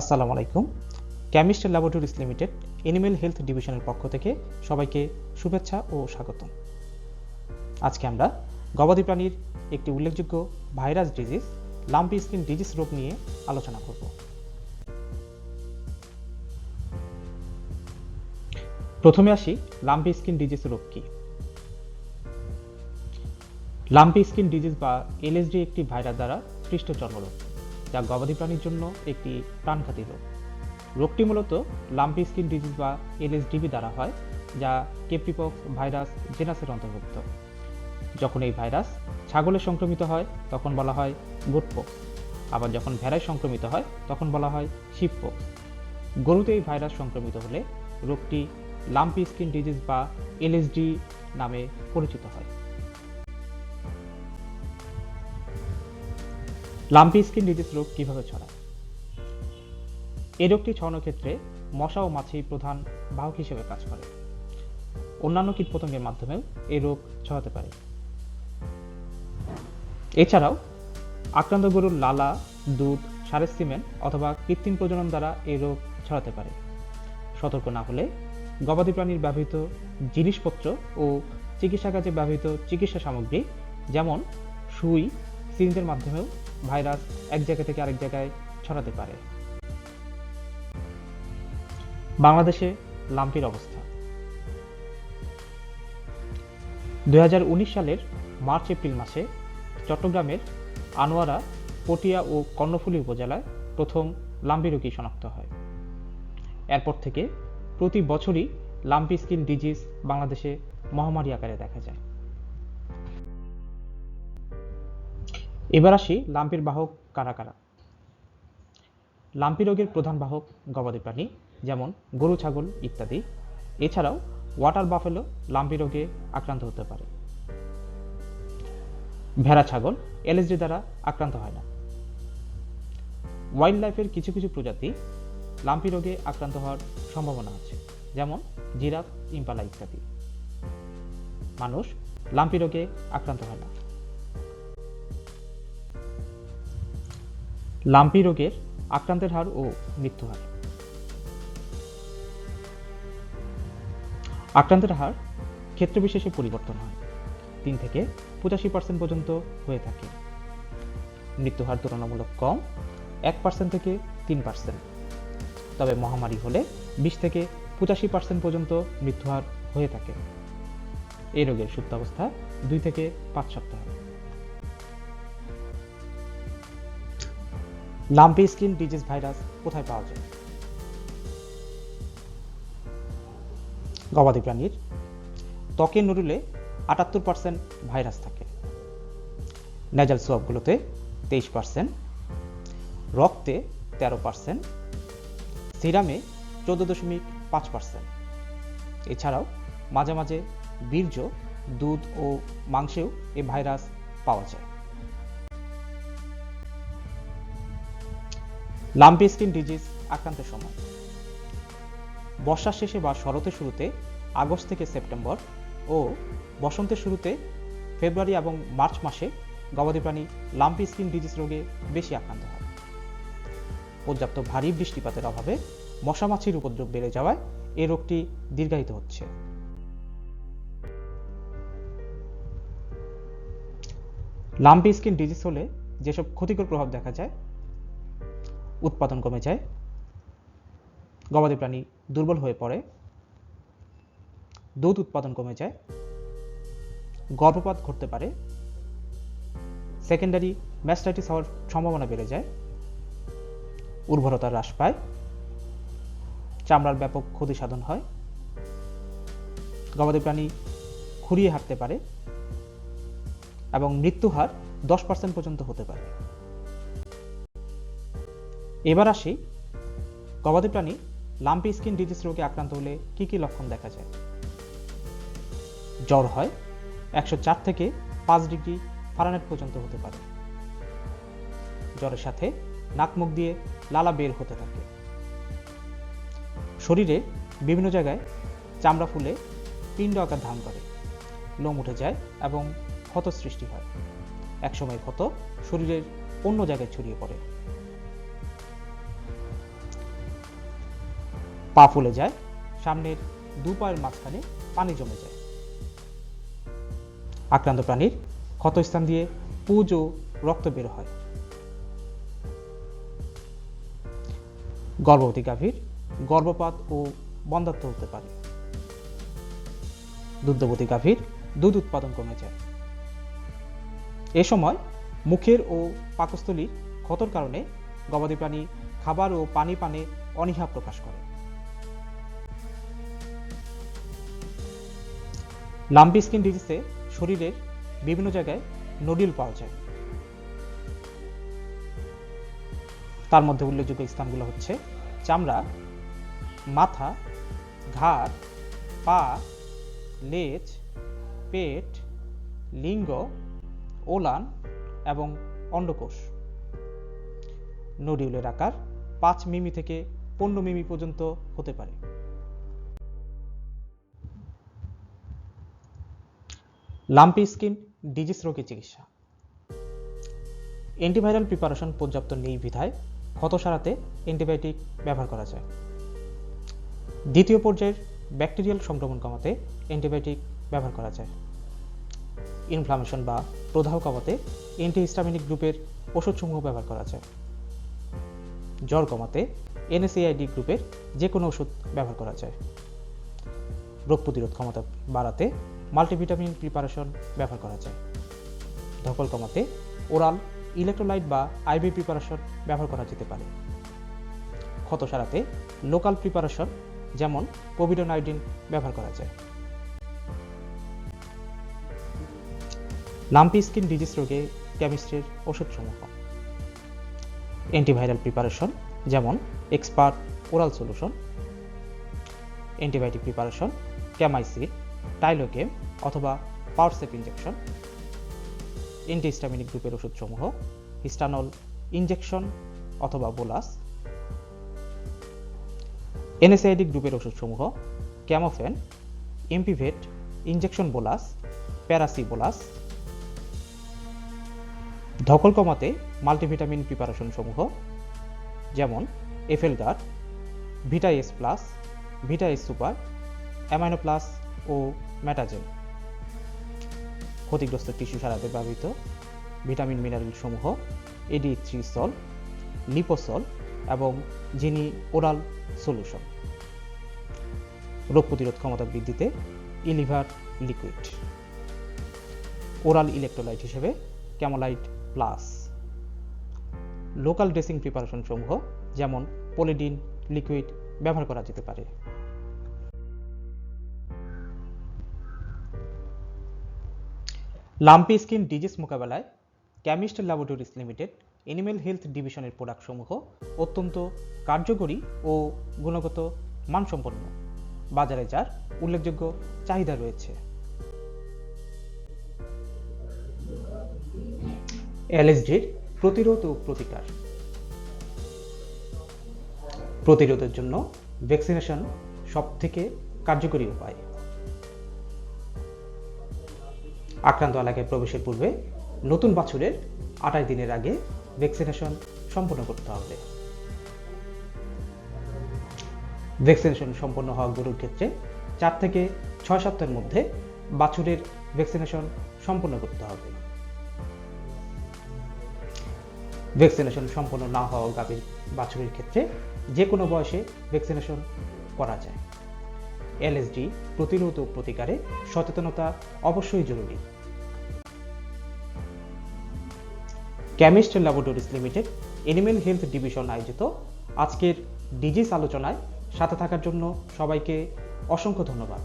আসসালামু আলাইকুম। Chemist laboratories limited animal health ডিভিশনের পক্ষ থেকে সবাইকে শুভেচ্ছা ও স্বাগতম। আজকে আমরা গবাদি প্রাণীর একটি উল্লেখযোগ্য virus disease lumpy skin disease রোগ নিয়ে আলোচনা করব। প্রথমে আসি লাম্পি স্কিন ডিজিজ রোগ কি? লাম্পি স্কিন ডিজিজ বা এলএসডি একটি ভাইরাস দ্বারা সৃষ্ট জন্মরোগ যা গবাদি প্রাণীর জন্য একটি প্রাণঘাতী রোগ। রোগটি মূলত লাম্পি স্কিন ডিজিজ বা এলএসডিবি দ্বারা হয়, যা কেপ্টিপক্স ভাইরাস জেনাসের অন্তর্ভুক্ত। যখন এই ভাইরাস ছাগলে সংক্রমিত হয়, তখন বলা হয় গোটপক্স আবার যখন ভেড়ায় সংক্রমিত হয়, তখন বলা হয় শিবপক্স গরুতে এই ভাইরাস সংক্রমিত হলে রোগটি লাম্পি স্কিন ডিজিজ বা এলএসডি নামে পরিচিত হয়। লাম্পি স্কিন ডিজিজ রোগ কীভাবে ছড়ায়? এই রোগটি ছড়ানোর ক্ষেত্রে মশা ও মাছি প্রধান বাহক হিসেবে কাজ করে। অন্যান্য কীটপতঙ্গের মাধ্যমেও এই রোগ ছড়াতে পারে। এছাড়াও, আক্রান্ত গরুর লালা, দুধ, সারের সিমেন্ট অথবা কৃত্রিম প্রজনন দ্বারা এই রোগ ছড়াতে পারে। সতর্ক না হলে গবাদি প্রাণীর ব্যবহৃত জিনিসপত্র ও চিকিৎসা কাজে ব্যবহৃত চিকিৎসা সামগ্রী যেমন সুই সিরিঞ্জের মাধ্যমেও ভাইরাস এক জায়গা থেকে আরেক জায়গায় ছড়াতে পারে। বাংলাদেশে লাম্পির অবস্থা। দুই হাজার উনিশ সালের মার্চ, এপ্রিল মাসে চট্টগ্রামের আনোয়ারা, পটিয়া ও কর্ণফুলী উপজেলায় প্রথম লাম্পি রোগী শনাক্ত হয়। এরপর থেকে প্রতি বছরই লাম্পি স্কিন ডিজিজ বাংলাদেশে মহামারী আকারে দেখা যায়। এবার আসি লাম্পির বাহক কারা কারা? লাম্পি রোগের প্রধান বাহক গবাদি প্রাণী, যেমন গরু, ছাগল ইত্যাদি। এছাড়াও ওয়াটার বাফেলো লাম্পি রোগে আক্রান্ত হতে পারে। ভেড়া, ছাগল, এলএসডি দ্বারা আক্রান্ত হয় না। ওয়াইল্ড লাইফের কিছু কিছু প্রজাতি লাম্পি রোগে আক্রান্ত হওয়ার সম্ভাবনা আছে, যেমন জিরাফ, ইম্পালা ইত্যাদি। মানুষ লাম্পি রোগে আক্রান্ত হয় না। লাম্পি রোগের আক্রান্তের হার ও মৃত্যু হার আক্রান্তের হার ক্ষেত্র বিশেষে পরিবর্তন হয়। তিন থেকে পঁচাশি পার্সেন্ট পর্যন্ত হয়ে থাকে। মৃত্যু হার তুলনামূলক কম, এক পার্সেন্ট থেকে তিন পার্সেন্ট। তবে মহামারী হলে বিশ থেকে পঁচাশি পার্সেন্ট পর্যন্ত মৃত্যু হার হয়ে থাকে। এই রোগের সুপ্ত অবস্থা দুই থেকে পাঁচ সপ্তাহ। লাম্পি স্কিন ডিজিজ ভাইরাস কোথায় পাওয়া যায়? গবাদি প্রাণীর ত্বকে নুরুলে আটাত্তর পার্সেন্ট ভাইরাস থাকে। নেজাল সোয়াবগুলোতে তেইশ পার্সেন্ট রক্তে তেরো পার্সেন্ট সিরামে চোদ্দ দশমিক পাঁচ পার্সেন্ট এছাড়াও মাঝে মাঝে বীর্য, দুধ ও মাংসেও এ ভাইরাস পাওয়া যায়। লাম্পি স্কিন ডিজিজ আক্রান্তের সময়। বর্ষার শেষে বা শরতের শুরুতে আগস্ট থেকে সেপ্টেম্বর ও বসন্তের শুরুতে ফেব্রুয়ারি এবং মার্চ মাসে গবাদি প্রাণী লাম্পি স্কিন ডিজিজ রোগে বেশি আক্রান্ত হয়। পর্যাপ্ত ভারী বৃষ্টিপাতের অভাবে মশামাছির উপদ্রব বেড়ে যাওয়ায় এই রোগটি দীর্ঘায়িত হচ্ছে। লাম্পি স্কিন ডিজিজ হলে যেসব ক্ষতিকর প্রভাব দেখা যায় উৎপাদন কমে যায়। গবাদি প্রাণী দুর্বল হয়ে পড়ে। দুধ উৎপাদন কমে যায়। গর্ভপাত ঘটতে পারে। সেকেন্ডারি ম্যাস্টাইটিস হওয়ার সম্ভাবনা বেড়ে যায়। উর্বরতা হ্রাস পায়। চামড়ার ব্যাপক ক্ষতি সাধন হয়। গবাদি প্রাণী খুঁড়িয়ে হাঁটতে পারে এবং মৃত্যু হার দশ পার্সেন্ট পর্যন্ত হতে পারে। এবার আসি গবাদি প্রাণী লাম্পি স্কিন ডিজিজ রোগে আক্রান্ত হলে কি কি লক্ষণ দেখা যায়? জ্বর হয় একশো চার থেকে পাঁচ ডিগ্রি ফারানেট পর্যন্ত হতে পারে। জ্বরের সাথে নাক মুখ দিয়ে লালা বের হতে থাকে। শরীরে বিভিন্ন জায়গায় চামড়া ফুলে পিণ্ড আকার ধারণ করে। লোম উঠে যায় এবং ক্ষত সৃষ্টি হয়। একসময় ক্ষত শরীরের অন্য জায়গায় ছড়িয়ে পড়ে। পা ফুলে যায়, সামনের দু পায়ের মাঝখানে পানি জমে যায়। আক্রান্ত প্রাণীর ক্ষতস্থান দিয়ে পুজ ও রক্ত বের হয়। গর্ভবতী গাভীর গর্ভপাত ও বন্ধাত্ম হতে পারে। দুগ্ধবতী গাভীর দুধ উৎপাদন কমে যায়। এ সময় মুখের ও পাকস্থলীর ক্ষতর কারণে গবাদি প্রাণী খাবার ও পানি পানে অনীহা প্রকাশ করে। লাম্পি স্কিন ডিজিজে শরীরের বিভিন্ন জায়গায় নোডিল পাওয়া যায়। তার মধ্যে উল্লেখযোগ্য স্থানগুলো হচ্ছে চামড়া, মাথা, ঘাড়, পা, লেজ, পেট, লিঙ্গ, ওলান এবং অন্ডকোষ। নোডিউলের আকার পাঁচ মিমি থেকে পনেরো মিমি পর্যন্ত হতে পারে। লাম্পি স্কিন, ডিজিজ রোগের চিকিৎসা। অ্যান্টিভাইরাল প্রিপারেশন পর্যাপ্ত নেই বিধায় ক্ষত সারাতে অ্যান্টিবায়োটিক ব্যবহার করা যায়। দ্বিতীয় পর্যায়ের ব্যাকটেরিয়াল সংক্রমণ কমাতে অ্যান্টিবায়োটিক ব্যবহার করা যায়। ইনফ্লামেশন বা প্রদাহ কমাতে অ্যান্টিহিস্টামিনিক গ্রুপের ওষুধসমূহ ব্যবহার করা যায়। জ্বর কমাতে এনএসএআইডি গ্রুপের যে কোনো ওষুধ ব্যবহার করা যায়। রোগ প্রতিরোধ ক্ষমতা বাড়াতে মাল্টিভিটামিন প্রিপারেশন ব্যবহার করা যায়। ধকল কমাতে ওরাল ইলেকট্রোলাইট বা আইবি প্রিপারেশন ব্যবহার করা যেতে পারে। ক্ষত সারাতে লোকাল প্রিপারেশন যেমন কোভিডোনাইডিন ব্যবহার করা যায়। লাম্পি স্কিন ডিজিজ রোগে কেমিস্ট্রির ওষুধসমূহ। অ্যান্টিভাইরাল প্রিপারেশন যেমন expert oral solution antibiotic preparation Camycid Tylochem অথবা পাওয়ারসেপ ইঞ্জেকশন অ্যান্টিহিস্টামিনিক গ্রুপের ওষুধসমূহ হিস্টানল ইঞ্জেকশন অথবা বোলাস এনএসআইডি গ্রুপের ওষুধসমূহ ক্যামোফেন এমপিভেট ইঞ্জেকশন বোলাস প্যারাসি বোলাস ধকল কমাতে মাল্টিভিটামিন প্রিপারেশন সমূহ যেমন FL guard vita S plus vita S super amino plus ও ম্যাটাজেন ক্ষতিগ্রস্ত টিস্যু সারাতে ব্যবহৃত ভিটামিন, মিনারেল সমূহ এডি থ্রি সল, লিপোসল এবং যিনি ওরাল সলিউশন। রোগ প্রতিরোধ ক্ষমতা বৃদ্ধিতে ইলিভার লিকুইড। ওরাল ইলেকট্রোলাইট হিসেবে Camolyte plus. Local dressing preparation সমূহ, যেমন পলিডিন, লিকুইড ব্যবহার করা যেতে পারে। লাম্পি স্কিন ডিজিজ মোকাবেলায় chemist laboratories limited animal health ডিভিশনের প্রোডাক্টসমূহ অত্যন্ত কার্যকরী ও গুণগত মানসম্পন্ন। বাজারে যার উল্লেখযোগ্য চাহিদা রয়েছে। এলএসডির প্রতিরোধ ও প্রতিকার। প্রতিরোধের জন্য ভ্যাকসিনেশন সবথেকে কার্যকরী উপায়। আক্রান্ত এলাকায় প্রবেশের পূর্বে নতুন বাছুরের আঠাশ দিনের আগে ভ্যাকসিনেশন সম্পন্ন করতে হবে। ভ্যাকসিনেশন সম্পন্ন হওয়া গরুর ক্ষেত্রে চার থেকে ছয় সপ্তাহের মধ্যে বাছুরের ভ্যাকসিনেশন সম্পন্ন করতে হবে। ভ্যাকসিনেশন সম্পন্ন না হওয়া গাভীর বাছুরের ক্ষেত্রে যে কোনো বয়সে ভ্যাকসিনেশন করা যায়। এলএসডি প্রতিরোধ ও প্রতিকারে সচেতনতা অবশ্যই জরুরি। Chemist laboratories limited animal health division আয়োজিত। আজকের ডিজিস আলোচনায় সাথে থাকার জন্য সবাইকে অসংখ্য ধন্যবাদ।